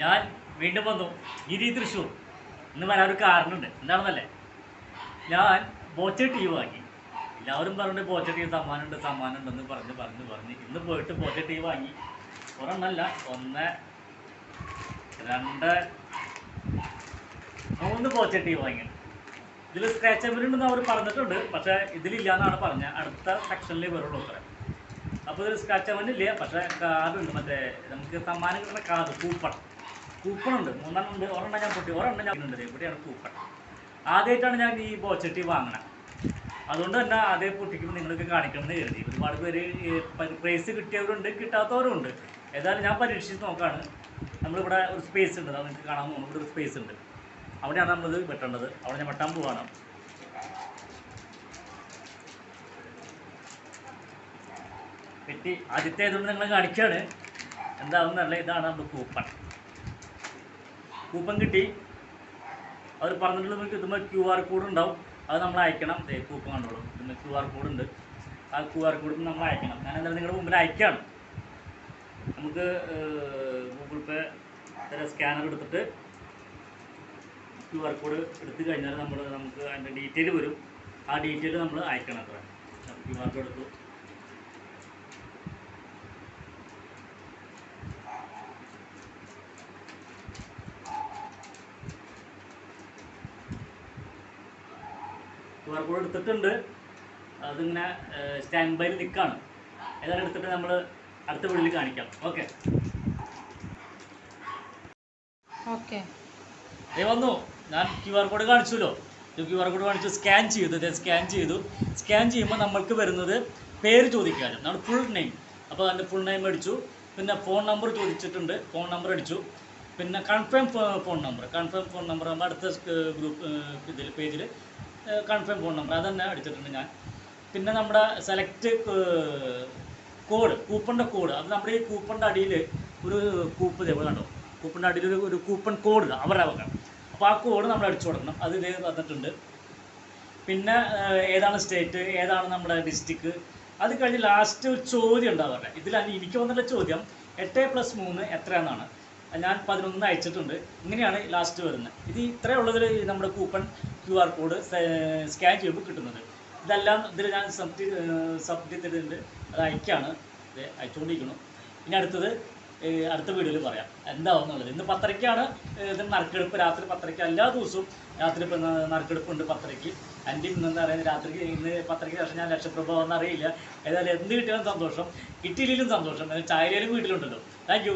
ഞാൻ വീണ്ടും വന്നു. ഗിരി തൃശ്ശൂർ. ഇന്ന് വരാൻ ഒരു കാരണമുണ്ട് എന്താണെന്നല്ലേ? ഞാൻ ബോച്ച ടീ വാങ്ങി. എല്ലാവരും പറഞ്ഞു ബോച്ച ടീ സമ്മാനമുണ്ട് സമ്മാനമുണ്ടെന്ന് പറഞ്ഞ് പറഞ്ഞ് പറഞ്ഞ്. ഇന്ന് പോയിട്ട് ബോച്ച ടീ വാങ്ങി. ഒരെണ്ണമല്ല ഒന്ന് രണ്ട് മൂന്ന് ബോച്ച ടീ വാങ്ങി. ഇതിൽ സ്ക്രാച്ച് ഉണ്ടെന്ന് അവർ പറഞ്ഞിട്ടുണ്ട്. പക്ഷേ ഇതിലില്ല എന്നാണ് പറഞ്ഞത്. അടുത്ത സെക്ഷനിലേ വരുള്ളൂ അത്ര. അപ്പോൾ ഇതിൽ സ്ക്രാച്ച് ഇല്ല. പക്ഷേ കാർഡുണ്ട് മറ്റേ നമുക്ക് സമ്മാനം കിട്ടുന്ന കാർഡ് കൂപ്പൺ കൂപ്പൺ ഉണ്ട് മൂന്നെണ്ണം ഉണ്ട് ഒരെണ്ണം ഞാൻ പൊട്ടി. ഒരെണ്ണം ഞാൻ ഉണ്ട് ഇവിടെയാണ് കൂപ്പൺ. ആദ്യമായിട്ടാണ് ഞാൻ ഈ ബോച്ചട്ടി വാങ്ങണത് അതുകൊണ്ട് തന്നെ അതേ പൊട്ടിക്കുമ്പോൾ നിങ്ങൾക്ക് കാണിക്കണം എന്ന് കരുതി. ഒരുപാട് പേര് പ്രൈസ് കിട്ടിയവരുണ്ട് കിട്ടാത്തവരുണ്ട് ഏതായാലും ഞാൻ പരീക്ഷിച്ച് നോക്കാണ്. നമ്മളിവിടെ ഒരു സ്പേസ് ഉണ്ട്. അത് നിങ്ങൾക്ക് കാണാൻ പോകുന്നു ഇവിടെ ഒരു സ്പേസ് ഉണ്ട്. അവിടെയാണ് നമ്മളിത് വെട്ടേണ്ടത്. അവിടെ ഞാൻ വെട്ടാൻ പോവാണ്. വെട്ടി. ആദ്യത്തെ ഇതുകൊണ്ട് നിങ്ങൾ കാണിക്കുകയാണ് എന്താണെന്നല്ല ഇതാണ് നമ്മുടെ കൂപ്പൺ. കൂപ്പൺ കിട്ടി. അവർ പറഞ്ഞിട്ടുള്ള നിങ്ങൾക്ക് ഇതുമ്പോൾ ക്യു ആർ കോഡ് ഉണ്ടാവും. അത് നമ്മൾ അയക്കണം. ദേ കൂപ്പൺ കണ്ടോളൂ. ഇതുമ്പോൾ ക്യു ആർ കോഡ് ഉണ്ട്. ആ ക്യു ആർ കോഡ് നമ്മൾ അയക്കണം. ഞാൻ എന്തായാലും നിങ്ങളുടെ മുമ്പിൽ അയക്കുകയാണ് നമുക്ക് ഗൂഗിൾ പേ സ്കാനർ എടുത്തിട്ട് ക്യു ആർ കോഡ് എടുത്തു കഴിഞ്ഞാൽ നമ്മൾ നമുക്ക് അതിന്റെ ഡീറ്റെയിൽ വരും. ആ ഡീറ്റെയിൽ നമ്മൾ അയക്കണം അത്ര. ക്യു ആർ കോഡ് എടുത്തു. ക്യു ആർ കോഡ് എടുത്തിട്ടുണ്ട്. അതിങ്ങനെ സ്റ്റാൻഡ് ബൈയിൽ നിൽക്കുകയാണ് ഏതായാലും എടുത്തിട്ട് നമ്മൾ അടുത്ത വീട്ടിൽ കാണിക്കാം. ഓക്കെ. ഓക്കെ. വന്നു. ഞാൻ ക്യു ആർ കോഡ് കാണിച്ചല്ലോ. ക്യു ആർ കോഡ് കാണിച്ചു സ്കാൻ ചെയ്തു. സ്കാൻ ചെയ്തു. സ്കാൻ ചെയ്യുമ്പോൾ നമ്മൾക്ക് വരുന്നത് പേര് ചോദിക്കാനും. നമ്മൾ ഫുൾ നെയിം അപ്പോൾ അതിന്റെ ഫുൾ നെയിം അടിച്ചു പിന്നെ ഫോൺ നമ്പർ ചോദിച്ചിട്ടുണ്ട്. ഫോൺ നമ്പർ അടിച്ചു പിന്നെ confirm phone number confirm phone number ആകുമ്പോൾ അടുത്ത ഗ്രൂപ്പ് ഇതിൽ പേജിൽ കൺഫേം ഫോൺ നമ്പർ അതന്നെ അടിച്ചിട്ടുണ്ട് ഞാൻ. പിന്നെ നമ്മുടെ സെലക്ട് കോഡ് കൂപ്പണിന്റെ കോഡ് അത് നമ്മുടെ ഈ കൂപ്പണിന്റെ അടിയിൽ ഒരു കൂപ്പ് ഇതേപോലെ കണ്ടോ? കൂപ്പണിന്റെ അടിയിൽ ഒരു ഒരു കൂപ്പൺ കോഡ് അവരുടെ വക അപ്പോൾ ആ കോഡ് നമ്മൾ അടിച്ചു കൊടുക്കണം. അത് ഇതേ വന്നിട്ടുണ്ട്. പിന്നെ ഏതാണ് സ്റ്റേറ്റ് ഏതാണ് നമ്മുടെ ഡിസ്ട്രിക്ട് അത് കഴിഞ്ഞ് ലാസ്റ്റ് ഒരു ചോദ്യം ഉണ്ട് അവരുടെ ഇതിലാണ് എനിക്ക് വന്നിട്ടുള്ള ചോദ്യം എട്ട് പ്ലസ് മൂന്ന് എത്രയാണെന്നാണ് ഞാൻ പതിനൊന്ന് അയച്ചിട്ടുണ്ട്. ഇങ്ങനെയാണ് ലാസ്റ്റ് വരുന്നത്. ഇത് ഇത്രയേ ഉള്ളതിൽ നമ്മുടെ coupon Q R code scan ചെയ്യുമ്പോൾ കിട്ടുന്നത്. ഇതെല്ലാം ഇതിൽ ഞാൻ സബ്മിറ്റ് സബ്മിറ്റ് ചെയ്തിട്ടുണ്ട്. അത് അയക്കാണ്. ഇത് അയച്ചുകൊണ്ടിരിക്കണം ഇനി അടുത്തത് അടുത്ത വീഡിയോയിൽ പറയാം. എന്താവുന്നുള്ളത്? ഇന്ന് പത്തരയ്ക്കാണ് ഇത് നറുക്കെടുപ്പ്. രാത്രി പത്തരയ്ക്ക് എല്ലാ ദിവസവും രാത്രി ഇപ്പം നറുക്കെടുപ്പുണ്ട് പത്തരയ്ക്ക്. എന്റെ ഇന്ന് എന്താ പറയുക രാത്രി ഇന്ന് പത്തരയ്ക്ക് ശേഷം ഞാൻ ലക്ഷപ്രഭ അറിയില്ല. ഏതായാലും എന്ത് കിട്ടിയാലും സന്തോഷം. കിട്ടിയില്ലെങ്കിലും സന്തോഷം. ചായയിലും വീട്ടിലുണ്ടല്ലോ. താങ്ക്